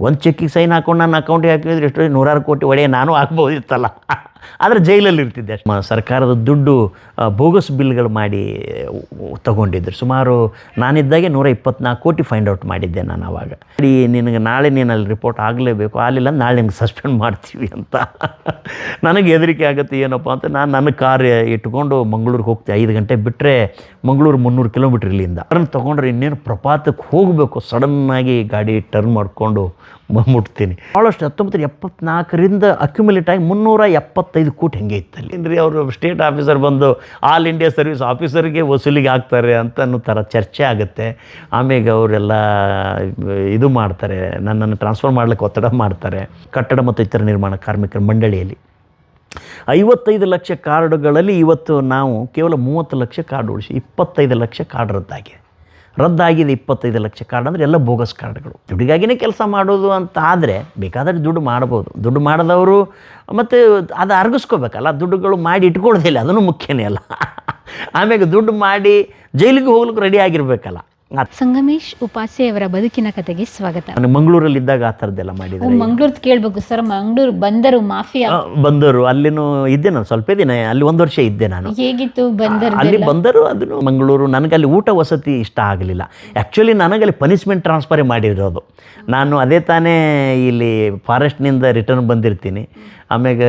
ಒಂದು ಚೆಕ್ಕಿಗೆ ಸೈನ್ ಹಾಕೊಂಡು ನನ್ನ ಅಕೌಂಟಿಗೆ ಹಾಕಿದ್ರೆ ಎಷ್ಟೋ ನೂರಾರು ಕೋಟಿ ಒಡೆಯ ನಾನು ಹಾಕ್ಬೋದಿತ್ತಲ್ಲ ಆದರೆ ಜೈಲಲ್ಲಿ ಇರ್ತಿದ್ದೆ ಸರ್ಕಾರದ ದುಡ್ಡು ಬೋಗಸ್ ಬಿಲ್ಗಳು ಮಾಡಿ ತಗೊಂಡಿದ್ದರು ಸುಮಾರು ನಾನಿದ್ದಾಗೆ ನೂರ ಇಪ್ಪತ್ನಾಲ್ಕು ಕೋಟಿ ಫೈಂಡ್ ಔಟ್ ಮಾಡಿದ್ದೆ ನಾನು ಆವಾಗ ಈ ನಿನಗೆ ನಾಳೆ ನೀನು ಅಲ್ಲಿ ರಿಪೋರ್ಟ್ ಆಗಲೇಬೇಕು. ಆಗಲಿಲ್ಲ ನಾಳೆ ನಿಮ್ಗೆ ಸಸ್ಪೆಂಡ್ ಮಾಡ್ತೀವಿ ಅಂತ. ನನಗೆ ಹೆದರಿಕೆ ಆಗುತ್ತೆ ಏನಪ್ಪ ಅಂತ ನಾನು ನನ್ನ ಕಾರ್ ಇಟ್ಕೊಂಡು ಮಂಗಳೂರಿಗೆ ಹೋಗ್ತೀನಿ ಐದು ಗಂಟೆ ಬಿಟ್ಟರೆ ಮಂಗಳೂರು ಮುನ್ನೂರು ಕಿಲೋಮೀಟ್ರ್ ಇಲ್ಲಿಂದ. ಅದನ್ನು ತೊಗೊಂಡ್ರೆ ಇನ್ನೇನು ಪ್ರಪಾತಕ್ಕೆ ಹೋಗಬೇಕು. ಸಡನ್ನಾಗಿ ಗಾಡಿ ಟರ್ನ್ ಮಾಡಿಕೊಂಡು ಮುಟ್ತೀನಿ. ಭಾಳಷ್ಟು ಹತ್ತೊಂಬತ್ತು ಎಪ್ಪತ್ನಾಲ್ಕರಿಂದ ಅಕ್ಯುಮುಲೇಟ್ ಆಗಿ ಮುನ್ನೂರ ಎಪ್ಪತ್ತೈದು ಕೋಟಿ ಹೆಂಗೆ ಇತ್ತಲ್ಲಿ. ರೀ ಅವರು ಸ್ಟೇಟ್ ಆಫೀಸರ್ ಬಂದು ಆಲ್ ಇಂಡಿಯಾ ಸರ್ವಿಸ್ ಆಫೀಸರ್ಗೆ ವಸೂಲಿಗೆ ಹಾಕ್ತಾರೆ ಅಂತ ಅನ್ನೋ ಥರ ಚರ್ಚೆ ಆಗುತ್ತೆ. ಆಮೇಲೆ ಅವರೆಲ್ಲ ಇದು ಮಾಡ್ತಾರೆ, ನನ್ನನ್ನು ಟ್ರಾನ್ಸ್ಫರ್ ಮಾಡ್ಲಿಕ್ಕೆ ಒತ್ತಡ ಮಾಡ್ತಾರೆ ಕಟ್ಟಡ ಮತ್ತು ಇತರ ನಿರ್ಮಾಣ ಕಾರ್ಮಿಕರ ಮಂಡಳಿಯಲ್ಲಿ. ಐವತ್ತೈದು ಲಕ್ಷ ಕಾರ್ಡುಗಳಲ್ಲಿ ಇವತ್ತು ನಾವು ಕೇವಲ ಮೂವತ್ತು ಲಕ್ಷ ಕಾರ್ಡ್ ಉಳಿಸಿ ಇಪ್ಪತ್ತೈದು ಲಕ್ಷ ಕಾರ್ಡ್ ರದ್ದಾಗಿದೆ. ರದ್ದಾಗಿದೆ ಇಪ್ಪತ್ತೈದು ಲಕ್ಷ ಕಾರ್ಡ್ ಅಂದರೆ ಎಲ್ಲ ಬೋಗಸ್ ಕಾರ್ಡ್ಗಳು ದುಡ್ಡಿಗಾಗಿನೇ ಕೆಲಸ ಮಾಡೋದು ಅಂತ ಆದರೆ ಬೇಕಾದರೆ ದುಡ್ಡು ಮಾಡ್ಬೋದು. ದುಡ್ಡು ಮಾಡಿದವರು ಮತ್ತು ಅದು ಅರ್ಗಿಸ್ಕೋಬೇಕಲ್ಲ, ದುಡ್ಡುಗಳು ಮಾಡಿ ಇಟ್ಕೊಳ್ಳೋದಿಲ್ಲ, ಅದನ್ನು ಮುಖ್ಯನೇ ಅಲ್ಲ. ಆಮೇಲೆ ದುಡ್ಡು ಮಾಡಿ ಜೈಲಿಗೆ ಹೋಗ್ಲಿಕ್ಕೆ ರೆಡಿ ಆಗಿರಬೇಕಲ್ಲ. ಸಂಗಮೇಶ್ ಉಪಾಸೆಯವರ ಬದುಕಿನ ಕತೆಗೆ ಸ್ವಾಗತ. ನಾನು ಮಂಗಳೂರಲ್ಲಿ ಇದ್ದಾಗ ಆ ಥರದ್ದೆಲ್ಲ ಮಾಡಿದ್ರು ಮಂಗಳೂರ್ ಕೇಳ್ಬೇಕು ಸರ್ ಮಂಗಳೂರು ಬಂದರು ಮಾಫಿಯಾ. ಬಂದರು. ಅಲ್ಲಿನೂ ಇದ್ದೆ ನಾನು ಸ್ವಲ್ಪ ದಿನ ಅಲ್ಲಿ ಒಂದು ವರ್ಷ ಇದ್ದೆ ನಾನು. ಹೇಗಿತ್ತು ಬಂದರು ಅಲ್ಲಿ ಬಂದರು ಅದನ್ನು ಮಂಗಳೂರು ನನಗೆ ಅಲ್ಲಿ ಊಟ ವಸತಿ ಇಷ್ಟ ಆಗಲಿಲ್ಲ. ಆ್ಯಕ್ಚುಲಿ ನನಗೆ ಅಲ್ಲಿ ಪನಿಷ್ಮೆಂಟ್ ಟ್ರಾನ್ಸ್ಫರ್ ಮಾಡಿರೋದು. ನಾನು ಅದೇ ತಾನೇ ಇಲ್ಲಿ ಫಾರೆಸ್ಟ್ನಿಂದ ರಿಟರ್ನ್ ಬಂದಿರ್ತೀನಿ. ಆಮ್ಯಾಗ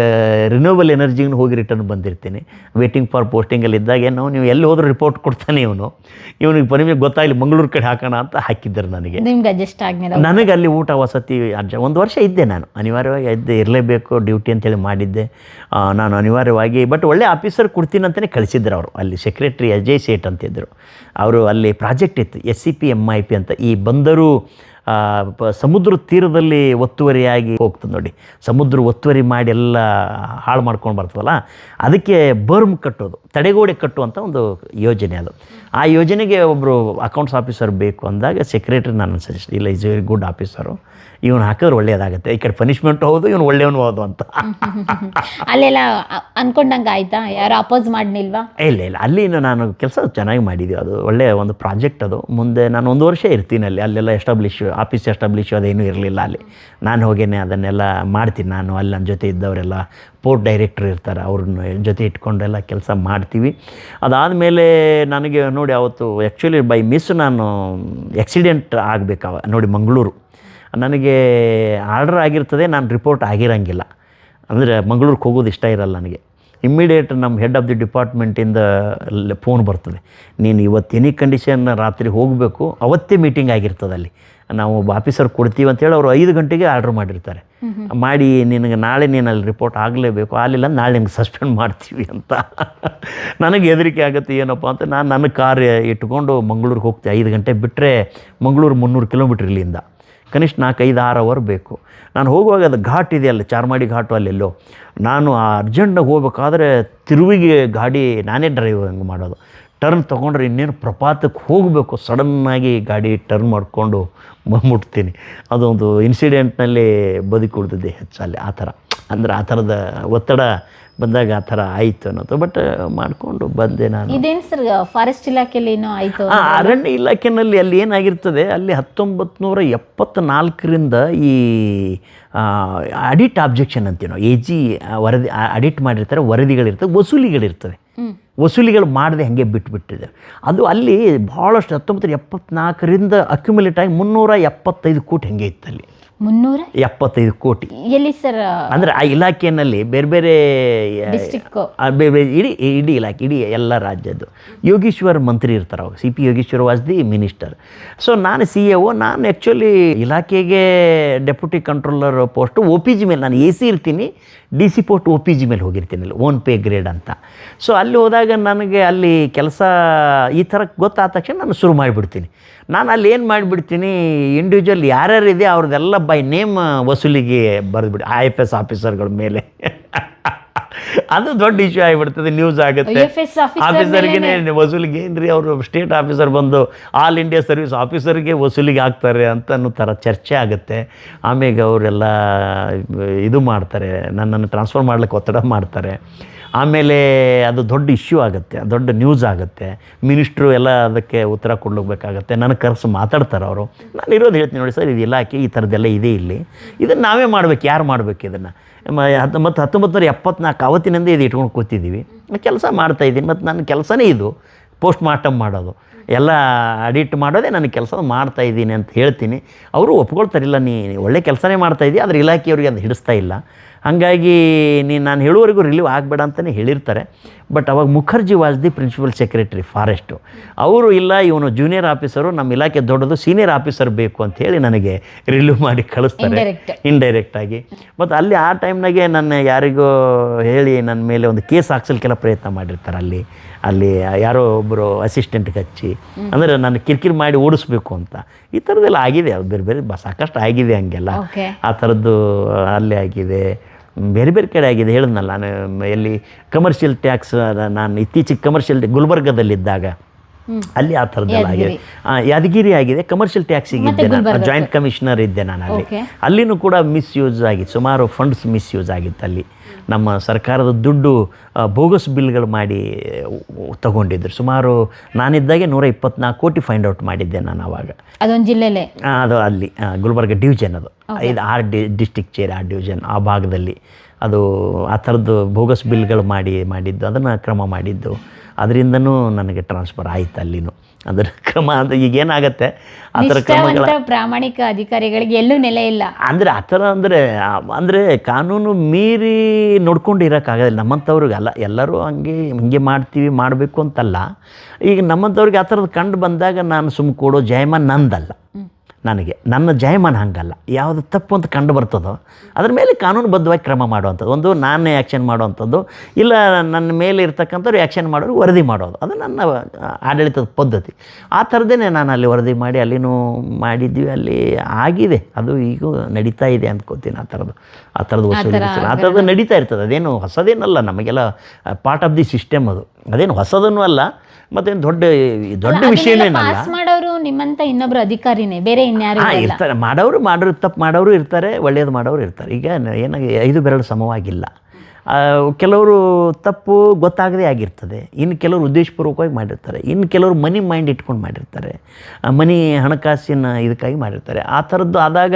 ರಿನ್ಯೂವಲ್ ಎನರ್ಜಿಗೂ ಹೋಗಿ ರಿಟರ್ನ್ ಬಂದಿರ್ತೀನಿ. ವೇಟಿಂಗ್ ಫಾರ್ ಪೋಸ್ಟಿಂಗಲ್ಲಿ ಇದ್ದಾಗ ಏನು ನೀವು ಎಲ್ಲಿ ಹೋದ್ರೂ ರಿಪೋರ್ಟ್ ಕೊಡ್ತಾನೆ ಇವನು. ಇವನಿಗೆ ಪನಿಮೆ ಗೊತ್ತಾಗಲಿ ಮಂಗಳೂರು ಕಡೆ ಹಾಕೋಣ ಅಂತ ಹಾಕಿದ್ದರು ನನಗೆ. ನಿಮ್ಗೆ ಅಡ್ಜಸ್ಟ್ ಆಗಲಿಲ್ಲ. ನನಗೆ ಅಲ್ಲಿ ಊಟ ವಸತಿ ಅರ್ಜ ಒಂದು ವರ್ಷ ಇದ್ದೆ ನಾನು. ಅನಿವಾರ್ಯವಾಗಿ ಇದ್ದೆ ಇರಲೇಬೇಕು ಡ್ಯೂಟಿ ಅಂತೇಳಿ ಮಾಡಿದ್ದೆ. ನಾನು ಅನಿವಾರ್ಯವಾಗಿ ಬಟ್ ಒಳ್ಳೆ ಆಫೀಸರ್ ಕೊಡ್ತೀನಿ ಅಂತಲೇ ಕಳಿಸಿದ್ರು ಅವರು. ಅಲ್ಲಿ ಸೆಕ್ರೆಟ್ರಿ ಅಜಯ್ ಸೇಠ್ ಅಂತಿದ್ದರು ಅವರು ಅಲ್ಲಿ ಪ್ರಾಜೆಕ್ಟ್ ಇತ್ತು S C P M I P ಅಂತ. ಈ ಬಂದರು ಸಮುದ್ರ ತೀರದಲ್ಲಿ ಒತ್ತುವರಿಯಾಗಿ ಹೋಗ್ತದೆ ನೋಡಿ. ಸಮುದ್ರ ಒತ್ತುವರಿ ಮಾಡಿ ಎಲ್ಲ ಹಾಳು ಮಾಡ್ಕೊಂಡು ಬರ್ತದಲ್ಲ, ಅದಕ್ಕೆ ಬರ್ಮ್ ಕಟ್ಟೋದು, ತಡೆಗೋಡೆ ಕಟ್ಟುವಂಥ ಒಂದು ಯೋಜನೆ ಅದು. ಆ ಯೋಜನೆಗೆ ಒಬ್ಬರು ಅಕೌಂಟ್ಸ್ ಆಫೀಸರ್ ಬೇಕು ಅಂದಾಗ ಸೆಕ್ರೆಟರಿ ನಾನು ಸಜೆಸ್ಟ್ ಇಲ್ಲ ಇಸ್ ವೆರಿ ಗುಡ್ ಆಫೀಸರು ಇವನು ಹಾಕಿದ್ರೆ ಒಳ್ಳೆಯದಾಗುತ್ತೆ ಈ ಕಡೆ ಪನಿಷ್ಮೆಂಟ್ ಹೌದು ಇವನು ಒಳ್ಳೆಯವನು ಹೌದು ಅಂತ. ಅಲ್ಲೆಲ್ಲ ಅನ್ಕೊಂಡಂಗೆ ಆಯ್ತಾ? ಯಾರು ಅಪೋಸ್ ಮಾಡಲಿಲ್ವಾ? ಇಲ್ಲ ಇಲ್ಲ. ಅಲ್ಲಿ ನಾನು ಕೆಲಸ ಚೆನ್ನಾಗಿ ಮಾಡಿದ್ವಿ ಅದು. ಒಳ್ಳೆಯ ಒಂದು ಪ್ರಾಜೆಕ್ಟ್ ಅದು. ಮುಂದೆ ನಾನು ಒಂದು ವರ್ಷ ಇರ್ತೀನಿ ಅಲ್ಲಿ. ಅಲ್ಲೆಲ್ಲ ಎಸ್ಟಾಬ್ಲಿಷ್ ಆಫೀಸ್ ಎಸ್ಟಾಬ್ಲಿಷ್ ಅದೇನೂ ಇರಲಿಲ್ಲ ಅಲ್ಲಿ. ನಾನು ಹೋಗೇನೆ ಅದನ್ನೆಲ್ಲ ಮಾಡ್ತೀನಿ ನಾನು. ಅಲ್ಲಿ ನನ್ನ ಜೊತೆ ಇದ್ದವರೆಲ್ಲ ಪೋರ್ಟ್ ಡೈರೆಕ್ಟ್ರ್ ಇರ್ತಾರೆ. ಅವ್ರನ್ನ ಜೊತೆ ಇಟ್ಕೊಂಡೆಲ್ಲ ಕೆಲಸ ಮಾಡ್ತೀವಿ. ಅದಾದಮೇಲೆ ನನಗೆ ನೋಡಿ ಅವತ್ತು ಆ್ಯಕ್ಚುಲಿ ಬೈ ಮಿಸ್ ನಾನು ಆಕ್ಸಿಡೆಂಟ್ ಆಗಬೇಕಾವ ನೋಡಿ ಮಂಗಳೂರು. ನನಗೆ ಆರ್ಡರ್ ಆಗಿರ್ತದೆ ನಾನು ರಿಪೋರ್ಟ್ ಆಗಿರೋಂಗಿಲ್ಲ. ಅಂದರೆ ಮಂಗಳೂರಿಗೆ ಹೋಗೋದು ಇಷ್ಟ ಇರಲ್ಲ ನನಗೆ. ಇಮ್ಮಿಡಿಯೇಟ್ ನಮ್ಮ ಹೆಡ್ ಆಫ್ ದಿ ಡಿಪಾರ್ಟ್ಮೆಂಟಿಂದ ಫೋನ್ ಬರ್ತದೆ. ನೀನು ಇವತ್ತು ಎನಿ ಕಂಡೀಷನ್ ರಾತ್ರಿ ಹೋಗಬೇಕು ಅವತ್ತೇ ಮೀಟಿಂಗ್ ಆಗಿರ್ತದೆ ಅಲ್ಲಿ. ನಾವು ಆಫೀಸರ್ ಕೊಡ್ತೀವಿ ಅಂತೇಳಿ ಅವರು ಐದು ಗಂಟೆಗೆ ಆರ್ಡ್ರ್ ಮಾಡಿರ್ತಾರೆ. ಮಾಡಿ ನಿನಗೆ ನಾಳೆ ನೀನು ಅಲ್ಲಿ ರಿಪೋರ್ಟ್ ಆಗಲೇಬೇಕು ಆಗಲಿಲ್ಲ ನಾಳೆ ನಿಮ್ಗೆ ಸಸ್ಪೆಂಡ್ ಮಾಡ್ತೀವಿ ಅಂತ. ನನಗೆ ಹೆದರಿಕೆ ಆಗುತ್ತೆ ಏನಪ್ಪ ಅಂತ ನಾನು ನನ್ನ ಕಾರ್ ಇಟ್ಕೊಂಡು ಮಂಗಳೂರಿಗೆ ಹೋಗ್ತೀನಿ ಐದು ಗಂಟೆ ಬಿಟ್ಟರೆ ಮಂಗಳೂರು ಮುನ್ನೂರು ಕಿಲೋಮೀಟ್ರ್ ಇಲ್ಲಿಂದ. ಕನಿಷ್ಠ ನಾಲ್ಕೈದು ಆರು ಅವರ್ ಬೇಕು. ನಾನು ಹೋಗುವಾಗ ಅದು ಘಾಟ್ ಇದೆ ಅಲ್ಲಿ, ಚಾರ್ಮಾಡಿ ಘಾಟು ಅಲ್ಲೆಲ್ಲೋ ನಾನು ಆ ಅರ್ಜೆಂಟಾಗಿ ಹೋಗ್ಬೇಕಾದ್ರೆ ತಿರುವಿಗೆ ಗಾಡಿ, ನಾನೇ ಡ್ರೈವ್ ಹಂಗೆ ಮಾಡೋದು. ಟರ್ನ್ ತೊಗೊಂಡ್ರೆ ಇನ್ನೇನು ಪ್ರಪಾತಕ್ಕೆ ಹೋಗಬೇಕು ಸಡನ್ನಾಗಿ ಗಾಡಿ ಟರ್ನ್ ಮಾಡಿಕೊಂಡು ಮುಟ್ತೀನಿ ಅದೊಂದು ಇನ್ಸಿಡೆಂಟ್ನಲ್ಲಿ ಬದುಕುಳಿದಿದ್ದೆ ಹೆಚ್ಚಲ್ಲಿ ಆ ಥರ. ಅಂದರೆ ಆ ಥರದ ಒತ್ತಡ ಬಂದಾಗ ಆ ಥರ ಆಯಿತು ಅನ್ನೋದು. ಬಟ್ ಮಾಡಿಕೊಂಡು ಬಂದೆ ನಾನು. ಇದೇನು ಸರ್ ಫಾರೆಸ್ಟ್ ಇಲಾಖೆಯಲ್ಲಿ ಏನೋ ಆಯಿತು ಅರಣ್ಯ ಇಲಾಖೆನಲ್ಲಿ ಅಲ್ಲಿ ಏನಾಗಿರ್ತದೆ ಅಲ್ಲಿ ಹತ್ತೊಂಬತ್ತು ನೂರ ಎಪ್ಪತ್ತ್ನಾಲ್ಕರಿಂದ ಈ ಅಡಿಟ್ ಆಬ್ಜೆಕ್ಷನ್ ಅಂತೀವಿ ನಾವು ಎ ಜಿ ವರದಿ ಅಡಿಟ್ ಮಾಡಿರ್ತಾರೆ ವರದಿಗಳಿರ್ತವೆ ವಸೂಲಿಗಳಿರ್ತವೆ. ವಸೂಲಿಗಳು ಮಾಡದೆ ಹಾಗೆ ಬಿಟ್ಬಿಟ್ಟಿದೆ ಅದು ಅಲ್ಲಿ ಭಾಳಷ್ಟು ಹತ್ತೊಂಬತ್ತು ಎಪ್ಪತ್ನಾಲ್ಕರಿಂದ ಅಕ್ಯುಮುಲೇಟ್ ಆಗಿ ಮುನ್ನೂರ ಎಪ್ಪತ್ತೈದು ಕೋಟಿ ಹೆಂಗೆ ಇತ್ತು ಅಲ್ಲಿ. ಮುನ್ನೂರ ಎಪ್ಪತ್ತೈದು ಕೋಟಿ. ಎಲ್ಲಿ ಸರ್ ಅಂದ್ರೆ ಆ ಇಲಾಖೆಯಲ್ಲಿ ಬೇರೆ ಬೇರೆ ಬೇರೆ ಬೇರೆ ಇಡೀ ಇಡೀ ಇಲಾಖೆ ಇಡೀ ಎಲ್ಲ ರಾಜ್ಯದ್ದು. ಯೋಗೀಶ್ವರ್ ಮಂತ್ರಿ ಇರ್ತಾರೆ ಅವಾಗ C P Yogeshwar was the minister. So ನಾನು ಸಿ ಎ ಒ ನಾನು ಆ್ಯಕ್ಚುಲಿ ಇಲಾಖೆಗೆ deputy controller post O P G ಮೇಲೆ ನಾನು ಎ ಸಿ ಇರ್ತೀನಿ. D C post O P G ಮೇಲೆ ಹೋಗಿರ್ತೀನಿ ಅಲ್ಲಿ ಓನ್ ಪೇ ಗ್ರೇಡ್ ಅಂತ. ಸೊ ಅಲ್ಲಿ ಹೋದಾಗ ನನಗೆ ಅಲ್ಲಿ ಕೆಲಸ ಈ ಥರ ಗೊತ್ತಾದ ತಕ್ಷಣ ನಾನು ಶುರು ಮಾಡಿಬಿಡ್ತೀನಿ. ನಾನು ಅಲ್ಲಿ ಏನು ಮಾಡಿಬಿಡ್ತೀನಿ ಇಂಡಿವಿಜುವಲ್ ಯಾರ್ಯಾರಿದೆ ಅವ್ರದ್ದೆಲ್ಲ ಬೈ ನೇಮ್ ವಸೂಲಿಗೆ ಬರೆದ್ಬಿಡಿ ಐ ಎಫ್ ಎಸ್ ಆಫೀಸರ್ಗಳ ಮೇಲೆ. ಅದು ದೊಡ್ಡ ಇಶ್ಯೂ ಆಗಿಬಿಡ್ತದೆ ನ್ಯೂಸ್ ಆಗುತ್ತೆ. ಆಫೀಸರ್ಗೆ ವಸೂಲಿಗೆ ಏನ್ರಿ ಅವರು ಸ್ಟೇಟ್ ಆಫೀಸರ್ ಬಂದು ಆಲ್ ಇಂಡಿಯಾ ಸರ್ವಿಸ್ ಆಫೀಸರ್ಗೆ ವಸೂಲಿಗೆ ಹಾಕ್ತಾರೆ ಅಂತ ಅನ್ನೋ ಥರ ಚರ್ಚೆ ಆಗುತ್ತೆ. ಆಮೇಲೆ ಅವರೆಲ್ಲ ಇದು ಮಾಡ್ತಾರೆ ನನ್ನನ್ನು ಟ್ರಾನ್ಸ್ಫರ್ ಮಾಡ್ಲಿಕ್ಕೆ ಒತ್ತಡ ಮಾಡ್ತಾರೆ. ಆಮೇಲೆ ಅದು ದೊಡ್ಡ ಇಶ್ಯೂ ಆಗುತ್ತೆ, ದೊಡ್ಡ ನ್ಯೂಸ್ ಆಗುತ್ತೆ. ಮಿನಿಸ್ಟ್ರು ಎಲ್ಲ ಅದಕ್ಕೆ ಉತ್ತರ ಕೊಡ್ಲೋಗ್ಬೇಕಾಗತ್ತೆ. ನನಗೆ ಕರೆಸಿ ಮಾತಾಡ್ತಾರೆ ಅವರು. ನಾನು ಇರೋದು ಹೇಳ್ತೀನಿ ನೋಡಿ ಸರ್, ಇದು ಇಲಾಖೆ ಈ ಥರದ್ದೆಲ್ಲ ಇದೆ ಇಲ್ಲಿ. ಇದನ್ನು ನಾವೇ ಮಾಡ್ಬೇಕು, ಯಾರು ಮಾಡಬೇಕು ಇದನ್ನು? ಹತ್ತೊಂಬತ್ತು ಹತ್ತೊಂಬತ್ತು ನೂರ ಎಪ್ಪತ್ನಾಲ್ಕು ಅವತ್ತಿನಿಂದ ಇದು ಇಟ್ಕೊಂಡು ಕೂತಿದ್ದೀವಿ. ಕೆಲಸ ಮಾಡ್ತಾಯಿದ್ದೀನಿ ಮತ್ತು ನನ್ನ ಕೆಲಸನೇ ಇದು ಪೋಸ್ಟ್ ಮಾರ್ಟಮ್ ಮಾಡೋದು. ಎಲ್ಲ ಅಡಿಟ್ ಮಾಡೋದೇ ನನ್ನ ಕೆಲಸ ಮಾಡ್ತಾ ಇದ್ದೀನಿ ಅಂತ ಹೇಳ್ತೀನಿ. ಅವರು ಒಪ್ಕೊಳ್ತಾರಿಲ್ಲ, ನೀ ಒಳ್ಳೆ ಕೆಲಸನೇ ಮಾಡ್ತಾ ಇದ್ದೀವಿ ಆದರೆ ಇಲಾಖೆಯವ್ರಿಗೆ ಅದು ಹಿಡಿಸ್ತಾ ಇಲ್ಲ. ಹಾಗಾಗಿ ನೀನು ನಾನು ಹೇಳುವವರೆಗೂ ರಿಲೀವ್ ಆಗಬೇಡ ಅಂತಲೇ ಹೇಳಿರ್ತಾರೆ. ಬಟ್ ಅವಾಗ Mukherjee was the principal secretary forest ಅವರು ಇಲ್ಲ ಇವನು ಜೂನಿಯರ್ ಆಫೀಸರು ನಮ್ಮ ಇಲಾಖೆ ದೊಡ್ಡದು ಸೀನಿಯರ್ ಆಫೀಸರ್ ಬೇಕು ಅಂತ ಹೇಳಿ ನನಗೆ ರಿಲೀವ್ ಮಾಡಿ ಕಳಿಸ್ತಾರೆ. ಇಂಡೈರೆಕ್ಟಾಗಿ ಮತ್ತು ಅಲ್ಲಿ ಆ ಟೈಮ್ನಾಗೆ ನನ್ನ ಯಾರಿಗೂ ಹೇಳಿ ನನ್ನ ಮೇಲೆ ಒಂದು ಕೇಸ್ ಹಾಕ್ಸಲಿಕ್ಕೆಲ್ಲ ಪ್ರಯತ್ನ ಮಾಡಿರ್ತಾರೆ ಅಲ್ಲಿ. ಅಲ್ಲಿ ಯಾರೋ ಒಬ್ಬರು ಅಸಿಸ್ಟೆಂಟ್ಗೆ ಹಚ್ಚಿ. ಅಂದರೆ ನನ್ನ ಕಿರಿಕಿರಿ ಮಾಡಿ ಓಡಿಸ್ಬೇಕು ಅಂತ. ಈ ಥರದ್ದೆಲ್ಲ ಆಗಿದೆ. ಬೇರೆ ಬೇರೆ ಸಾಕಷ್ಟು ಆಗಿದೆ ಹಂಗೆಲ್ಲ. ಆ ಥರದ್ದು ಅಲ್ಲೇ ಆಗಿದೆ. ಬೇರೆ ಬೇರೆ ಕಡೆ ಆಗಿದೆ ಹೇಳಿದ್ನಲ್ಲ ನಾನು ಎಲ್ಲಿ ಕಮರ್ಷಿಯಲ್ ಟ್ಯಾಕ್ಸ್ ನಾನು ಇತ್ತೀಚೆಗೆ ಕಮರ್ಷಿಯಲ್ ಗುಲ್ಬರ್ಗದಲ್ಲಿದ್ದಾಗ. ಅಲ್ಲಿ ಆ ಥರದ್ದೆಲ್ಲ ಆಗಿದೆ. ಯಾದಗಿರಿ ಆಗಿದೆ ಕಮರ್ಷಿಯಲ್ ಟ್ಯಾಕ್ಸಿಗೆ ಇದ್ದೆ ನಾನು. ಜಾಯಿಂಟ್ ಕಮಿಷನರ್ ಇದ್ದೆ ನಾನು ಅಲ್ಲಿ. ಅಲ್ಲಿನೂ ಕೂಡ ಮಿಸ್ಯೂಸ್ ಆಗಿತ್ತು. ಸುಮಾರು ಫಂಡ್ಸ್ ಮಿಸ್ಯೂಸ್ ಆಗಿತ್ತು ಅಲ್ಲಿ. ನಮ್ಮ ಸರ್ಕಾರದ ದುಡ್ಡು ಬೋಗಸ್ ಬಿಲ್ಗಳು ಮಾಡಿ ತಗೊಂಡಿದ್ರು. ಸುಮಾರು ನಾನಿದ್ದಾಗೆ ನೂರ ಇಪ್ಪತ್ನಾಲ್ಕು ಕೋಟಿ ಫೈಂಡ್ ಔಟ್ ಮಾಡಿದ್ದೆ ನಾನು ಅವಾಗ. ಅದೊಂದು ಜಿಲ್ಲೆಲೆ? ಅದು ಅಲ್ಲಿ ಗುಲ್ಬರ್ಗ ಡಿವಿಜನ್ ಅದು. ಇದು ಆರ್ ಡಿ ಡಿಸ್ಟಿಕ್ ಚೇರ್ ಆ ಡಿವಿಷನ್ ಆ ಭಾಗದಲ್ಲಿ. ಅದು ಆ ಥರದ್ದು ಬೋಗಸ್ ಬಿಲ್ಗಳು ಮಾಡಿ ಮಾಡಿದ್ದು. ಅದನ್ನು ಕ್ರಮ ಮಾಡಿದ್ದು. ಅದರಿಂದನೂ ನನಗೆ ಟ್ರಾನ್ಸ್ಫರ್ ಆಯ್ತು ಅಲ್ಲಿನೂ. ಅದರ ಕ್ರಮ ಅಂತ ಈಗ ಏನಾಗತ್ತೆ? ಆ ಥರ ಕ್ರಮಗಳ ಪ್ರಾಮಾಣಿಕ ಅಧಿಕಾರಿಗಳಿಗೆ ಎಲ್ಲೂ ನೆಲೆ ಇಲ್ಲ. ಅಂದರೆ ಆ ಥರ ಅಂದರೆ ಅಂದರೆ ಕಾನೂನು ಮೀರಿ ನೋಡ್ಕೊಂಡು ಇರೋಕ್ಕಾಗೋದಿಲ್ಲ ನಮ್ಮಂಥವ್ರಿಗೆ ಅಲ್ಲ ಎಲ್ಲರೂ ಹಂಗೆ ಹಿಂಗೆ ಮಾಡ್ತೀವಿ ಮಾಡಬೇಕು ಅಂತಲ್ಲ. ಈಗ ನಮ್ಮಂಥವ್ರಿಗೆ ಆ ಥರದ್ದು ಕಂಡು ಬಂದಾಗ ನಾನು ಸುಮ್ಮ ಕೊಡೋ ಜಯಮಾನ್ ನಂದಲ್ಲ. ನನಗೆ. ನನ್ನ ಜಯಮಾನ ಹಂಗಲ್ಲ. ಯಾವುದು ತಪ್ಪು ಅಂತ ಕಂಡು ಬರ್ತದೋ ಅದ್ರ ಮೇಲೆ ಕಾನೂನುಬದ್ಧವಾಗಿ ಕ್ರಮ ಮಾಡುವಂಥದ್ದು. ಒಂದು ನಾನೇ ಆ್ಯಕ್ಷನ್ ಮಾಡುವಂಥದ್ದು ಇಲ್ಲ ನನ್ನ ಮೇಲೆ ಇರ್ತಕ್ಕಂಥವ್ರು ಆ್ಯಕ್ಷನ್ ಮಾಡೋರು ವರದಿ ಮಾಡೋದು. ಅದು ನನ್ನ ಆಡಳಿತದ ಪದ್ಧತಿ. ಆ ಥರದ್ದೇ ನಾನು ಅಲ್ಲಿ ವರದಿ ಮಾಡಿ ಅಲ್ಲಿನೂ ಮಾಡಿದ್ವಿ ಅಲ್ಲಿ ಆಗಿದೆ. ಅದು ಈಗ ನಡೀತಾ ಇದೆ ಅಂದ್ಕೋತೀನಿ ಆ ಥರದ್ದು. ಆ ಥರದ್ದು ವಸೂಲಿ ಆ ಥರದ್ದು ನಡೀತಾ ಇರ್ತದೆ. ಅದೇನು ಹೊಸದೇನಲ್ಲ ನಮಗೆಲ್ಲ ಪಾರ್ಟ್ ಆಫ್ ದಿ ಸಿಸ್ಟಮ್ ಅದು. ಅದೇನು ಹೊಸದನ್ನು ಅಲ್ಲ ಮತ್ತೇನು ದೊಡ್ಡ ದೊಡ್ಡ ವಿಷಯನೇನಲ್ಲ ನಿಮ್ಮಂತ ಇನ್ನೊಬ್ರು ಅಧಿಕಾರಿನೇ ಬೇರೆ ಇನ್ಯಾರು ಹಾಂ ಇರ್ತಾರೆ. ಮಾಡೋರು ಮಾಡೋರು ತಪ್ಪು ಮಾಡೋರು ಇರ್ತಾರೆ ಒಳ್ಳೆಯದು ಮಾಡೋರು ಇರ್ತಾರೆ. ಈಗ ಏನಾಗಿ ಐದು ಬೆರಳು ಸಮವಾಗಿಲ್ಲ. ಕೆಲವರು ತಪ್ಪು ಗೊತ್ತಾಗದೇ ಆಗಿರ್ತದೆ. ಇನ್ನು ಕೆಲವರು ಉದ್ದೇಶಪೂರ್ವಕವಾಗಿ ಮಾಡಿರ್ತಾರೆ. ಇನ್ನು ಕೆಲವರು ಮನಿ ಮೈಂಡ್ ಇಟ್ಕೊಂಡು ಮಾಡಿರ್ತಾರೆ. ಮನಿ ಹಣಕಾಸಿನ ಇದಕ್ಕಾಗಿ ಮಾಡಿರ್ತಾರೆ. ಆ ಥರದ್ದು ಆದಾಗ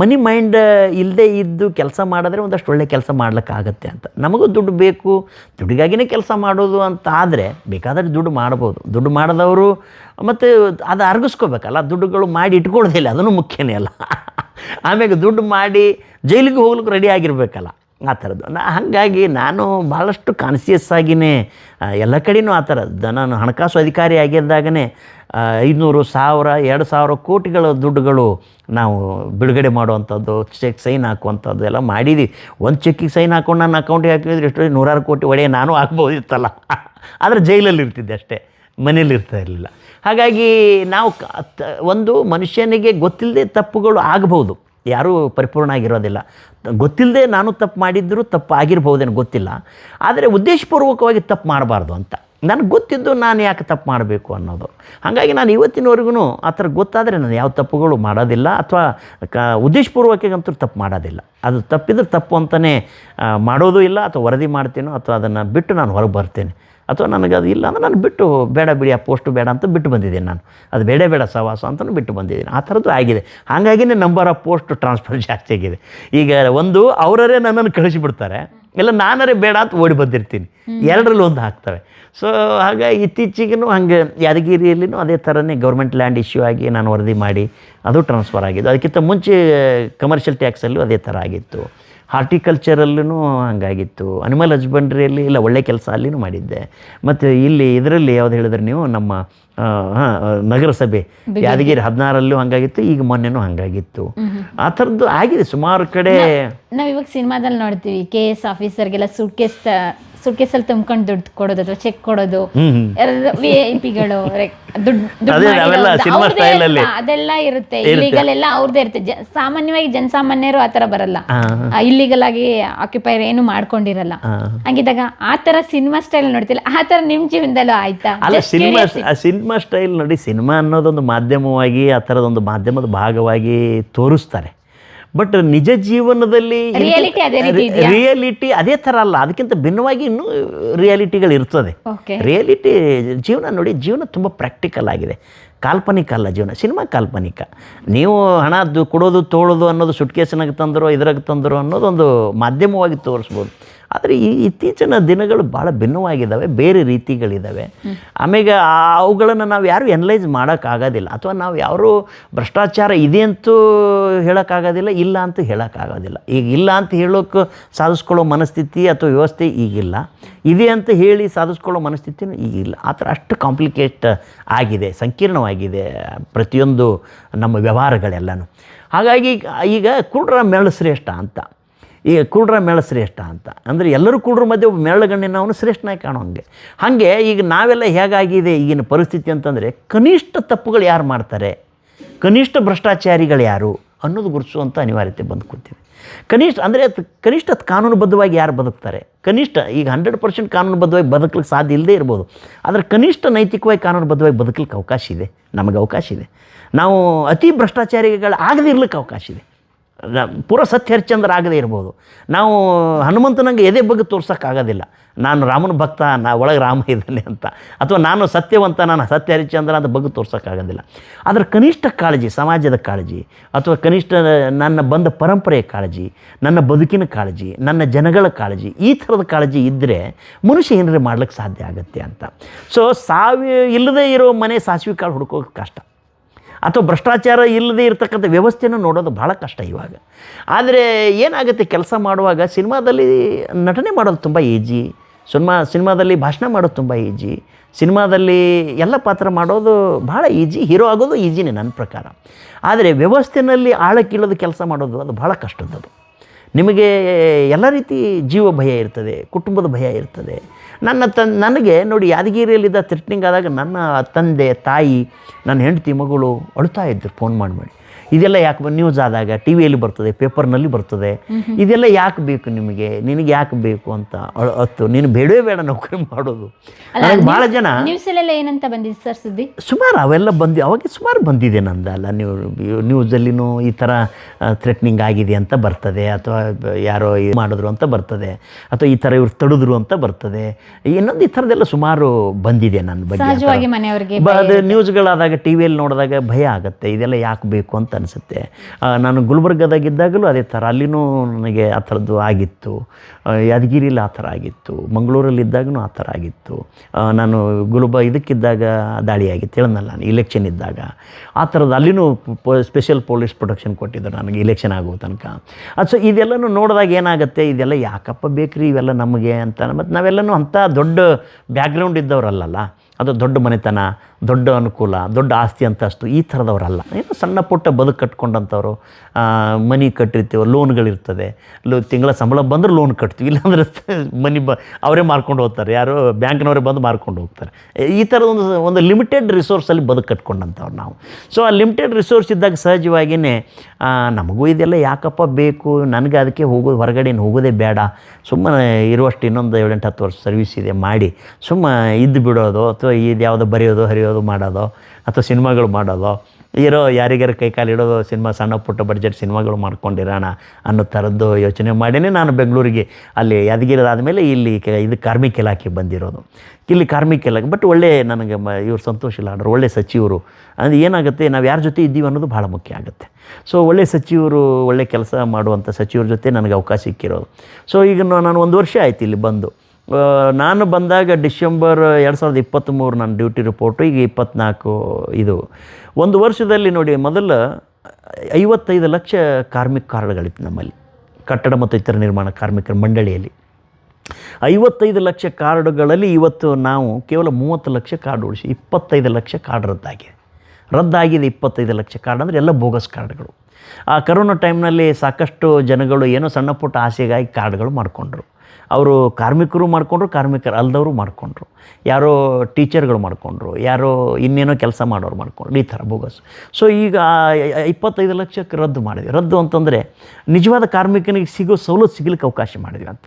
ಮನಿ ಮೈಂಡ್ ಇಲ್ಲದೆ ಇದ್ದು ಕೆಲಸ ಮಾಡಿದ್ರೆ ಒಂದಷ್ಟು ಒಳ್ಳೆ ಕೆಲಸ ಮಾಡ್ಲಿಕ್ಕಾಗತ್ತೆ ಅಂತ. ನಮಗೂ ದುಡ್ಡು ಬೇಕು. ದುಡ್ಡಿಗಾಗಿನೇ ಕೆಲಸ ಮಾಡೋದು ಅಂತ ಆದರೆ ಬೇಕಾದರೆ ದುಡ್ಡು ಮಾಡ್ಬೋದು. ದುಡ್ಡು ಮಾಡಿದವರು ಮತ್ತು ಅದು ಅರ್ಗಿಸ್ಕೋಬೇಕಲ್ಲ. ದುಡ್ಡುಗಳು ಮಾಡಿ ಇಟ್ಕೊಳ್ಳೋದಿಲ್ಲ ಅದನ್ನು ಮುಖ್ಯನೇ ಅಲ್ಲ. ಆಮೇಲೆ ದುಡ್ಡು ಮಾಡಿ ಜೈಲಿಗೆ ಹೋಗ್ಲಿಕ್ಕೆ ರೆಡಿ ಆಗಿರಬೇಕಲ್ಲ. ಆ ಥರದ್ದು. ನಾ ಹಾಗಾಗಿ ನಾನು ಭಾಳಷ್ಟು ಕಾನ್ಸಿಯಸ್ ಆಗಿನೇ ಎಲ್ಲ ಕಡೆಯೂ ಆ ಥರ. ನಾನು ಹಣಕಾಸು ಅಧಿಕಾರಿ ಆಗಿದ್ದಾಗನೇ ಐದುನೂರು ಸಾವಿರ, ಎರಡು ಸಾವಿರ ಕೋಟಿಗಳ ದುಡ್ಡುಗಳು ನಾವು ಬಿಡುಗಡೆ ಮಾಡುವಂಥದ್ದು ಚೆಕ್ ಸೈನ್ ಹಾಕುವಂಥದ್ದು ಎಲ್ಲ ಮಾಡಿದ್ದೀವಿ ಒಂದು ಚೆಕ್ಕಿಗೆ ಸೈನ್ ಹಾಕೊಂಡು ನನ್ನ ಅಕೌಂಟಿಗೆ ಹಾಕಿದ್ರೆ ಎಷ್ಟು ನೂರಾರು ಕೋಟಿ ಒಡೆಯ ನಾನು ಹಾಕ್ಬೋದಿತ್ತಲ್ಲ ಆದರೆ ಜೈಲಲ್ಲಿ ಇರ್ತಿದ್ದೆ ಅಷ್ಟೇ. ಮನೇಲಿ ಇರ್ತಾ ಇರಲಿಲ್ಲ. ಹಾಗಾಗಿ ನಾವು ಒಂದು ಮನುಷ್ಯನಿಗೆ ಗೊತ್ತಿಲ್ಲದೆ ತಪ್ಪುಗಳು ಆಗಬಹುದು ಯಾರೂ ಪರಿಪೂರ್ಣ ಆಗಿರೋದಿಲ್ಲ ಗೊತ್ತಿಲ್ಲದೆ ನಾನು ತಪ್ಪು ಮಾಡಿದ್ದರೂ ತಪ್ಪು ಆಗಿರ್ಬೋದೇನೋ ಗೊತ್ತಿಲ್ಲ. ಆದರೆ ಉದ್ದೇಶಪೂರ್ವಕವಾಗಿ ತಪ್ಪು ಮಾಡಬಾರ್ದು ಅಂತ. ನನಗೆ ಗೊತ್ತಿದ್ದು ನಾನು ಯಾಕೆ ತಪ್ಪು ಮಾಡಬೇಕು ಅನ್ನೋದು. ಹಾಗಾಗಿ ನಾನು ಇವತ್ತಿನವರೆಗೂ ಆ ಥರ ಗೊತ್ತಾದರೆ ನಾನು ಯಾವ ತಪ್ಪುಗಳು ಮಾಡೋದಿಲ್ಲ ಅಥವಾ ಕ ಉದ್ದೇಶಪೂರ್ವಕಗಂತೂ ತಪ್ಪು ಮಾಡೋದಿಲ್ಲ. ಅದು ತಪ್ಪಿದ್ರೆ ತಪ್ಪು ಅಂತಲೇ ಮಾಡೋದೂ ಇಲ್ಲ ಅಥವಾ ವರದಿ ಮಾಡ್ತೀನೋ ಅಥವಾ ಅದನ್ನು ಬಿಟ್ಟು ನಾನು ಹೊರಗೆ ಬರ್ತೇನೆ. ಅಥವಾ ನನಗೆ ಅದು ಇಲ್ಲ ಅಂದ್ರೆ ನಾನು ಬಿಟ್ಟು ಬೇಡ ಬಿಡಿ, ಆ ಪೋಸ್ಟು ಬೇಡ ಅಂತ ಬಿಟ್ಟು ಬಂದಿದ್ದೀನಿ ನಾನು. ಅದು ಬೇಡ ಬೇಡ ಸವಾಸ ಅಂತಲೂ ಬಿಟ್ಟು ಬಂದಿದ್ದೀನಿ. ಆ ಥರದ್ದು ಆಗಿದೆ. ಹಾಗಾಗಿನೇ ನಂಬರ್ ಆಫ್ ಪೋಸ್ಟ್ ಟ್ರಾನ್ಸ್ಫರ್ ಜಾಸ್ತಿ ಆಗಿದೆ. ಈಗ ಒಂದು ಅವರೇ ನನ್ನನ್ನು ಕಳಿಸಿಬಿಡ್ತಾರೆ. ಇಲ್ಲ, ನಾನರೇ ಬೇಡ ಅಂತ ಓಡಿ ಬಂದಿರ್ತೀನಿ. ಎರಡರಲ್ಲಿ ಒಂದು ಹಾಕ್ತವೆ. ಸೊ ಹಾಗಾಗಿ ಇತ್ತೀಚೆಗೂ ಹಂಗೆ ಯಾದಗಿರಿಯಲ್ಲಿನೂ ಅದೇ ಥರನೇ ಗೌರ್ಮೆಂಟ್ ಲ್ಯಾಂಡ್ ಇಶ್ಯೂ ಆಗಿ ನಾನು ವರದಿ ಮಾಡಿ ಅದು ಟ್ರಾನ್ಸ್ಫರ್ ಆಗಿದ್ದು, ಅದಕ್ಕಿಂತ ಮುಂಚೆ ಕಮರ್ಷಿಯಲ್ ಟ್ಯಾಕ್ಸಲ್ಲೂ ಅದೇ ಥರ ಆಗಿತ್ತು. ಹಾರ್ಟಿಕಲ್ಚರಲ್ಲೂ ಹಂಗಾಗಿತ್ತು. ಅನಿಮಲ್ ಹಸ್ಬೆಂಡ್ರಿಯಲ್ಲಿ ಇಲ್ಲ ಒಳ್ಳೆ ಕೆಲಸ ಅಲ್ಲಿನೂ ಮಾಡಿದ್ದೆ. ಮತ್ತು ಇಲ್ಲಿ ಇದರಲ್ಲಿ ಯಾವ್ದು ಹೇಳಿದ್ರೆ ನೀವು ನಮ್ಮ ಹಾಂ ನಗರಸಭೆ ಯಾದಗಿರಿ ಹದಿನಾರಲ್ಲೂ ಹಂಗಾಗಿತ್ತು ಈಗ ಮೊನ್ನೆನೂ ಹಂಗಾಗಿತ್ತು. ಆ ಥರದ್ದು ಆಗಿದೆ ಸುಮಾರು ಕಡೆ ನಾವು ಇವಾಗ ಸಿನಿಮಾದಲ್ಲಿ ನೋಡ್ತೀವಿ ಕೆ ಎಸ್ ಆಫೀಸರ್ಗೆಲ್ಲ ಸುಟ್ಕೇಸ್ ಸುಟ್ಕೇಸಲ್ಲಿ ತುಂಬ್ಕೊಂಡು ದುಡ್ಡು ಕೊಡೋದು ಅಥವಾ ಚೆಕ್ ಕೊಡೋದು. ವಿ ಐ ಪಿಗಳು. ಅದೆಲ್ಲ ಇರುತ್ತೆ. ಇಲ್ಲಿಗಲ್ ಎಲ್ಲ ಅವ್ರದ್ದೇ ಇರುತ್ತೆ. ಸಾಮಾನ್ಯವಾಗಿ ಜನಸಾಮಾನ್ಯರು ಆತರ ಬರಲ್ಲ. ಇಲ್ಲಿಗಲ್ ಆಗಿ ಆಕ್ಯುಪೈರ್ ಏನು ಮಾಡ್ಕೊಂಡಿರಲ್ಲ. ಹಂಗಿದಾಗ ಆತರ ಸಿನಿಮಾ ಸ್ಟೈಲ್ ನೋಡ್ತಿಲ್ಲ. ಆತರ ತರ ನಿಮ್ ಜೀವನದಲ್ಲೂ ಆಯ್ತಾ? ಅಲ್ಲ ಸಿನಿಮಾ ಸಿನಿಮಾ ಸ್ಟೈಲ್ ನೋಡಿ ಸಿನಿಮಾ ಅನ್ನೋದೊಂದು ಮಾಧ್ಯಮವಾಗಿ ಆ ಥರದೊಂದು ಮಾಧ್ಯಮದ ಭಾಗವಾಗಿ ತೋರಿಸ್ತಾರೆ. ಬಟ್ ನಿಜ ಜೀವನದಲ್ಲಿ? ರಿಯಾಲಿಟಿ ಅದೇ ಥರ ಅಲ್ಲ. ಅದಕ್ಕಿಂತ ಭಿನ್ನವಾಗಿ ಇನ್ನೂ ರಿಯಾಲಿಟಿಗಳು ಇರ್ತದೆ. ರಿಯಾಲಿಟಿ ಜೀವನ ನೋಡಿ ಜೀವನ ತುಂಬ ಪ್ರಾಕ್ಟಿಕಲ್ ಆಗಿದೆ. ಕಾಲ್ಪನಿಕ ಅಲ್ಲ ಜೀವನ ಸಿನಿಮಾ ಕಾಲ್ಪನಿಕ. ನೀವು ಹಣ ಕೊಡೋದು ತೋಳೋದು ಅನ್ನೋದು ಸುಟ್ಕೇಸಿನಾಗ ತಂದರು ಇದ್ರಾಗ ತಂದರು ಅನ್ನೋದೊಂದು ಮಾಧ್ಯಮವಾಗಿ ತೋರಿಸ್ಬೋದು. ಆದರೆ ಈ ಇತ್ತೀಚಿನ ದಿನಗಳು ಭಾಳ ಭಿನ್ನವಾಗಿದ್ದಾವೆ, ಬೇರೆ ರೀತಿಗಳಿದ್ದಾವೆ. ಆಮೇಲೆ ಅವುಗಳನ್ನು ನಾವು ಯಾರು ಎನಲೈಸ್ ಮಾಡೋಕ್ಕಾಗೋದಿಲ್ಲ. ಅಥವಾ ನಾವು ಯಾರು ಭ್ರಷ್ಟಾಚಾರ ಇದೆ ಅಂತೂ ಹೇಳೋಕ್ಕಾಗೋದಿಲ್ಲ, ಇಲ್ಲ ಅಂತ ಹೇಳೋಕ್ಕಾಗೋದಿಲ್ಲ. ಈಗ ಇಲ್ಲ ಅಂತ ಹೇಳೋಕ್ಕೆ ಸಾಧಿಸ್ಕೊಳ್ಳೋ ಮನಸ್ಥಿತಿ ಅಥವಾ ವ್ಯವಸ್ಥೆ ಈಗಿಲ್ಲ. ಇದೆ ಅಂತ ಹೇಳಿ ಸಾಧಿಸ್ಕೊಳ್ಳೋ ಮನಸ್ಥಿತಿನೂ ಈಗಿಲ್ಲ. ಆ ಥರ ಅಷ್ಟು ಕಾಂಪ್ಲಿಕೇಟ್ ಆಗಿದೆ, ಸಂಕೀರ್ಣವಾಗಿದೆ ಪ್ರತಿಯೊಂದು ನಮ್ಮ ವ್ಯವಹಾರಗಳೆಲ್ಲನೂ. ಹಾಗಾಗಿ ಈಗ ಕುರುಡ್ರ ಮೆರಳು ಶ್ರೇಷ್ಠ ಅಂತ. ಈಗ ಕುರುಡ್ರ ಮೇಳ ಶ್ರೇಷ್ಠ ಅಂತ. ಅಂದರೆ ಎಲ್ಲರೂ ಕುರುಡ್ರ ಮಧ್ಯೆ ಒಬ್ಬ ಮೇಳಗಣ್ಣಿನವನು ಶ್ರೇಷ್ಠನಾಗಿ ಕಾಣೋಂಗೆ ಹಾಗೆ. ಈಗ ನಾವೆಲ್ಲ ಹೇಗಾಗಿದೆ ಈಗಿನ ಪರಿಸ್ಥಿತಿ ಅಂತಂದರೆ ಕನಿಷ್ಠ ತಪ್ಪುಗಳು ಯಾರು ಮಾಡ್ತಾರೆ? ಕನಿಷ್ಠ ಭ್ರಷ್ಟಾಚಾರಿಗಳು ಯಾರು ಅನ್ನೋದು ಗುರುತಿಸುವಂಥ ಅನಿವಾರ್ಯತೆ ಬಂದು ಕೂತಿದೆ. ಕನಿಷ್ಠ ಅಂದರೆ ಅದು ಕನಿಷ್ಠ ಕಾನೂನುಬದ್ಧವಾಗಿ ಯಾರು ಬದುಕ್ತಾರೆ? ಕನಿಷ್ಠ ಈಗ ಹಂಡ್ರೆಡ್ ಪರ್ಸೆಂಟ್ ಕಾನೂನುಬದ್ಧವಾಗಿ ಬದುಕಲಿಕ್ಕೆ ಸಾಧ್ಯ ಇಲ್ಲದೇ ಇರ್ಬೋದು. ಆದರೆ ಕನಿಷ್ಠ ನೈತಿಕವಾಗಿ ಕಾನೂನುಬದ್ಧವಾಗಿ ಬದುಕಲಿಕ್ಕೆ ಅವಕಾಶ ಇದೆ? ನಮಗೆ ಅವಕಾಶ ಇದೆ. ನಾವು ಅತಿ ಭ್ರಷ್ಟಾಚಾರಿಗಳು ಆಗದೇ ಇರ್ಲಿಕ್ಕೆ ಅವಕಾಶ ಇದೆ. ಪೂರ ಸತ್ಯ ಹರಿಶ್ಚಂದ್ರ ಆಗದೇ ಇರ್ಬೋದು. ನಾವು ಹನುಮಂತನಂಗೆ ಎದೆ ಬಗ್ಗೆ ತೋರ್ಸೋಕ್ಕಾಗೋದಿಲ್ಲ. ನಾನು ರಾಮನ ಭಕ್ತ, ನಾ ಒಳಗೆ ರಾಮ ಇದ್ದಾನೆ ಅಂತ. ಅಥವಾ ನಾನು ಸತ್ಯವಂತ, ನಾನು ಸತ್ಯ ಹರಿಶ್ಚಂದ್ರ ಅಂತ ಬಗ್ಗೆ ತೋರ್ಸೋಕ್ಕಾಗೋದಿಲ್ಲ. ಅದರ ಕನಿಷ್ಠ ಕಾಳಜಿ, ಸಮಾಜದ ಕಾಳಜಿ, ಅಥವಾ ಕನಿಷ್ಠ ನನ್ನ ಬಂದ ಪರಂಪರೆಯ ಕಾಳಜಿ, ನನ್ನ ಬದುಕಿನ ಕಾಳಜಿ, ನನ್ನ ಜನಗಳ ಕಾಳಜಿ, ಈ ಥರದ ಕಾಳಜಿ ಇದ್ದರೆ ಮನುಷ್ಯ ಏನಾರ ಮಾಡ್ಲಿಕ್ಕೆ ಸಾಧ್ಯ ಆಗುತ್ತೆ ಅಂತ. ಸೊ ಸಾವಿ ಇಲ್ಲದೇ ಇರೋ ಮನೆ ಸಾಸಿವೆ ಕಾಳು ಹುಡುಕೋಕೆ ಕಷ್ಟ. ಅಥವಾ ಭ್ರಷ್ಟಾಚಾರ ಇಲ್ಲದೆ ಇರತಕ್ಕಂಥ ವ್ಯವಸ್ಥೆಯನ್ನು ನೋಡೋದು ಭಾಳ ಕಷ್ಟ ಇವಾಗ. ಆದರೆ ಏನಾಗುತ್ತೆ ಕೆಲಸ ಮಾಡುವಾಗ ಸಿನಿಮಾದಲ್ಲಿ ನಟನೆ ಮಾಡೋದು ತುಂಬ ಈಜಿ, ಸಿನಿಮಾ, ಸಿನಿಮಾದಲ್ಲಿ ಭಾಷಣ ಮಾಡೋದು ತುಂಬ ಈಜಿ, ಸಿನಿಮಾದಲ್ಲಿ ಎಲ್ಲ ಪಾತ್ರ ಮಾಡೋದು ಭಾಳ ಈಜಿ, ಹೀರೋ ಆಗೋದು ಈಜಿನೇ ನನ್ನ ಪ್ರಕಾರ. ಆದರೆ ವ್ಯವಸ್ಥೆಯಲ್ಲಿ ಆಳಕ್ಕಿಳೋದು ಕೆಲಸ ಮಾಡೋದು ಅದು ಭಾಳ ಕಷ್ಟದ್ದು ನಿಮಗೆ ಎಲ್ಲ ರೀತಿ ಜೀವ ಭಯ ಇರ್ತದೆ, ಕುಟುಂಬದ ಭಯ ಇರ್ತದೆ ನನ್ನ ತನ್, ನನಗೆ ನೋಡಿ ಯಾದಗಿರಿಯಲ್ಲಿದ್ದ ತ್ರಿಟ್ನಿಂಗ್ ಆದಾಗ ನನ್ನ ತಂದೆ, ತಾಯಿ, ನನ್ನ ಹೆಂಡತಿ, ಮಗಳು ಅಳ್ತಾ ಇದ್ದರು ಫೋನ್ ಮಾಡಿ ಮಾಡಿ ಇದೆಲ್ಲ ಯಾಕೆ ನ್ಯೂಸ್ ಆದಾಗ ಟಿ ವಿಯಲ್ಲಿ ಬರ್ತದೆ ಪೇಪರ್ನಲ್ಲಿ ಬರ್ತದೆ. ಇದೆಲ್ಲ ಯಾಕೆ ಬೇಕು ನಿಮಗೆ? ನಿನಗೆ ಯಾಕೆ ಬೇಕು ಅಂತ ಅತ್ತು. ನೀನು ಬೇಡವೇ ಬೇಡ ನೌಕರಿ ಮಾಡೋದು. ಭಾಳ ಜನ ಏನಂತ ಬಂದಿದೆ ಸರ್ ಸುದ್ದಿ? ಸುಮಾರು ಅವೆಲ್ಲ ಬಂದಿ ಅವಾಗ ಸುಮಾರು ಬಂದಿದೆ ನಂದು ಅಲ್ಲ. ನೀವು ನ್ಯೂಸಲ್ಲಿನೂ ಈ ಥರ ಥ್ರೆಟ್ನಿಂಗ್ ಆಗಿದೆ ಅಂತ ಬರ್ತದೆ. ಅಥವಾ ಯಾರೋ ಇದು ಮಾಡಿದ್ರು ಅಂತ ಬರ್ತದೆ. ಅಥವಾ ಈ ಥರ ಇವ್ರು ತಡೆದ್ರು ಅಂತ ಬರ್ತದೆ. ಇನ್ನೊಂದು ಈ ಥರದ್ದೆಲ್ಲ ಸುಮಾರು ಬಂದಿದೆ ನನ್ನ ಬಗ್ಗೆ ಅದು ನ್ಯೂಸ್ಗಳಾದಾಗ ಟಿ ವಿಯಲ್ಲಿ ನೋಡಿದಾಗ ಭಯ ಆಗುತ್ತೆ. ಇದೆಲ್ಲ ಯಾಕೆ ಬೇಕು ಅಂತ. ಅನಿಸುತ್ತೆ. ನಾನು ಗುಲ್ಬರ್ಗದಾಗಿದ್ದಾಗಲೂ ಅದೇ ಥರ. ಅಲ್ಲಿನೂ ನನಗೆ ಆ ಥರದ್ದು ಆಗಿತ್ತು. ಯಾದಗಿರಿಲಿ ಆ ಥರ ಆಗಿತ್ತು. ಮಂಗಳೂರಲ್ಲಿದ್ದಾಗೂ ಆ ಥರ ಆಗಿತ್ತು. ನಾನು ಗುಲ್ಬ ಇದಕ್ಕಿದ್ದಾಗ ದಾಳಿ ಆಗಿತ್ತು ಹೇಳನಲ್ಲ ನಾನು ಇಲೆಕ್ಷನ್ ಇದ್ದಾಗ. ಆ ಥರದ್ದು ಅಲ್ಲಿನೂ ಸ್ಪೆಷಲ್ ಪೊಲೀಸ್ ಪ್ರೊಟೆಕ್ಷನ್ ಕೊಟ್ಟಿದ್ದರು ನನಗೆ ಇಲೆಕ್ಷನ್ ಆಗೋ ತನಕ. ಅದು ಸೊ ಇದೆಲ್ಲನೂ ನೋಡಿದಾಗ ಏನಾಗುತ್ತೆ? ಇದೆಲ್ಲ ಯಾಕಪ್ಪ ಬೇಕ್ರಿ ಇವೆಲ್ಲ ನಮಗೆ ಅಂತ. ಮತ್ತು ನಾವೆಲ್ಲನೂ ಅಂಥ ದೊಡ್ಡ ಬ್ಯಾಕ್ಗ್ರೌಂಡ್ ಇದ್ದವರಲ್ಲಲ್ಲ. ಅದು ದೊಡ್ಡ ಮನೆತನ ದೊಡ್ಡ ಅನುಕೂಲ, ದೊಡ್ಡ ಆಸ್ತಿ ಅಂತ ಅಷ್ಟು ಈ ಥರದವರಲ್ಲ. ಏನು ಸಣ್ಣ ಪುಟ್ಟ ಬದುಕು ಕಟ್ಕೊಂಡಂಥವ್ರು ಮನಿ ಕಟ್ಟಿರ್ತೀವಿ, ಲೋನ್ಗಳಿರ್ತದೆ. ಲೋ, ತಿಂಗಳ ಸಂಬಳ ಬಂದ್ರೆ ಲೋನ್ ಕಟ್ತೀವಿ, ಇಲ್ಲಾಂದ್ರೆ ಮನಿ ಬ, ಅವರೇ ಮಾರ್ಕೊಂಡು ಹೋಗ್ತಾರೆ. ಯಾರು ಬ್ಯಾಂಕ್ನವರೇ ಬಂದು ಮಾರ್ಕೊಂಡು ಹೋಗ್ತಾರೆ. ಈ ಥರದ ಒಂದು ಒಂದು ಲಿಮಿಟೆಡ್ ರಿಸೋರ್ಸಲ್ಲಿ ಬದುಕು ಕಟ್ಕೊಂಡಂಥವ್ರು ನಾವು. ಸೊ, ಆ ಲಿಮಿಟೆಡ್ ರಿಸೋರ್ಸ್ ಇದ್ದಾಗ ಸಹಜವಾಗಿಯೇ ನಮಗೂ ಇದೆಲ್ಲ ಯಾಕಪ್ಪ ಬೇಕು? ನನಗೆ ಅದಕ್ಕೆ ಹೋಗೋದು ಹೊರಗಡೆ ಹೋಗೋದೇ ಬೇಡ. ಸುಮ್ಮನೆ ಇರುವಷ್ಟು ಇನ್ನೊಂದು ಏಳೆಂಟು ಹತ್ತು ವರ್ಷ ಸರ್ವಿಸ್ ಇದೆ, ಮಾಡಿ. ಸುಮ್ಮ ಇದ್ದು ಬಿಡೋದು ಅಥವಾ ಇದು ಯಾವುದೋ ಬರೆಯೋದು, ಹರಿಯೋದು ಮಾಡೋದು ಅಥವಾ ಸಿನಿಮಾಗಳು ಮಾಡೋದು? ಇರೋ ಯಾರಿಗಾರ ಕೈ ಕಾಲು ಇಡೋದು ಸಿನಿಮಾ ಸಣ್ಣ ಪುಟ್ಟ ಬಡ್ಜೆಟ್ ಸಿನಿಮಾಗಳು ಮಾಡ್ಕೊಂಡಿರೋಣ ಅನ್ನೋ ಥರದ್ದು ಯೋಚನೆ ಮಾಡಿನೇ. ನಾನು ಬೆಂಗಳೂರಿಗೆ ಅಲ್ಲಿ ಯಾದಗಿರಿ ಆದಮೇಲೆ ಇಲ್ಲಿ ಇದು ಕಾರ್ಮಿಕ ಇಲಾಖೆ ಬಂದಿರೋದು. ಇಲ್ಲಿ ಕಾರ್ಮಿಕ ಇಲಾಖೆ ಬಟ್ ಒಳ್ಳೆ ನನಗೆ ಮ, ಇವ್ರು ಇಲ್ಲ. ಇಲ್ಲಾಡ್ರು ಒಳ್ಳೆ ಸಚಿವರು. ಅಂದರೆ ಏನಾಗುತ್ತೆ, ನಾವು ಯಾರ ಜೊತೆ ಇದ್ದೀವಿ ಅನ್ನೋದು ಭಾಳ ಮುಖ್ಯ ಆಗುತ್ತೆ. ಸೊ ಒಳ್ಳೆ ಸಚಿವರು, ಒಳ್ಳೆ ಕೆಲಸ ಮಾಡುವಂಥ ಸಚಿವರ ಜೊತೆ ನನಗೆ ಅವಕಾಶ ಸಿಕ್ಕಿರೋದು. ಸೊ ಈಗ ನಾನು ಒಂದು ವರ್ಷ ಆಯ್ತು ಇಲ್ಲಿ ಬಂದು. ನಾನು ಬಂದಾಗ ಡಿಸೆಂಬರ್ ಎರಡು ಸಾವಿರದ ಇಪ್ಪತ್ತ್ಮೂರು ನನ್ನ ಡ್ಯೂಟಿ ರಿಪೋರ್ಟು, ಈಗ ಇಪ್ಪತ್ತ್ನಾಲ್ಕು ಇದು. ಒಂದು ವರ್ಷದಲ್ಲಿ ನೋಡಿ, ಮೊದಲು ಐವತ್ತೈದು ಲಕ್ಷ ಕಾರ್ಮಿಕ ಕಾರ್ಡ್ಗಳಿತ್ತು ನಮ್ಮಲ್ಲಿ. ಕಟ್ಟಡ ಮತ್ತು ಇತರ ನಿರ್ಮಾಣ ಕಾರ್ಮಿಕರ ಮಂಡಳಿಯಲ್ಲಿ. ಐವತ್ತೈದು ಲಕ್ಷ ಕಾರ್ಡುಗಳಲ್ಲಿ ಇವತ್ತು ನಾವು ಕೇವಲ ಮೂವತ್ತು ಲಕ್ಷ ಕಾರ್ಡ್ ಉಳಿಸಿ, ಇಪ್ಪತ್ತೈದು ಲಕ್ಷ ಕಾರ್ಡ್ ರದ್ದಾಗಿದೆ. ರದ್ದಾಗಿದೆ ಇಪ್ಪತ್ತೈದು ಲಕ್ಷ ಕಾರ್ಡ್ ಅಂದರೆ ಎಲ್ಲ ಬೋಗಸ್ ಕಾರ್ಡ್ಗಳು. ಆ ಕರೋನಾ ಟೈಮ್ನಲ್ಲಿ ಸಾಕಷ್ಟು ಜನಗಳು ಏನೋ ಸಣ್ಣ ಪುಟ್ಟ ಆಸೆಗಾಗಿ ಕಾರ್ಡ್ಗಳು ಮಾಡಿಕೊಂಡ್ರು. ಅವರು ಕಾರ್ಮಿಕರು ಮಾಡಿಕೊಂಡ್ರು, ಕಾರ್ಮಿಕರು ಅಲ್ದವರು ಮಾಡಿಕೊಂಡ್ರು. ಯಾರೋ ಟೀಚರ್ಗಳು ಮಾಡಿಕೊಂಡ್ರು, ಯಾರೋ ಇನ್ನೇನೋ ಕೆಲಸ ಮಾಡೋರು ಮಾಡಿಕೊಂಡ್ರು, ಈ ಥರ ಬೋಗಸ್. ಸೊ ಈಗ ಇಪ್ಪತ್ತೈದು ಲಕ್ಷಕ್ಕೆ ರದ್ದು ಮಾಡಿದ್ವಿ. ರದ್ದು ಅಂತಂದರೆ ನಿಜವಾದ ಕಾರ್ಮಿಕನಿಗೆ ಸಿಗೋ ಸವಲತ್ತು ಸಿಗಲಿಕ್ಕೆ ಅವಕಾಶ ಮಾಡಿದ್ವಿ ಅಂತ.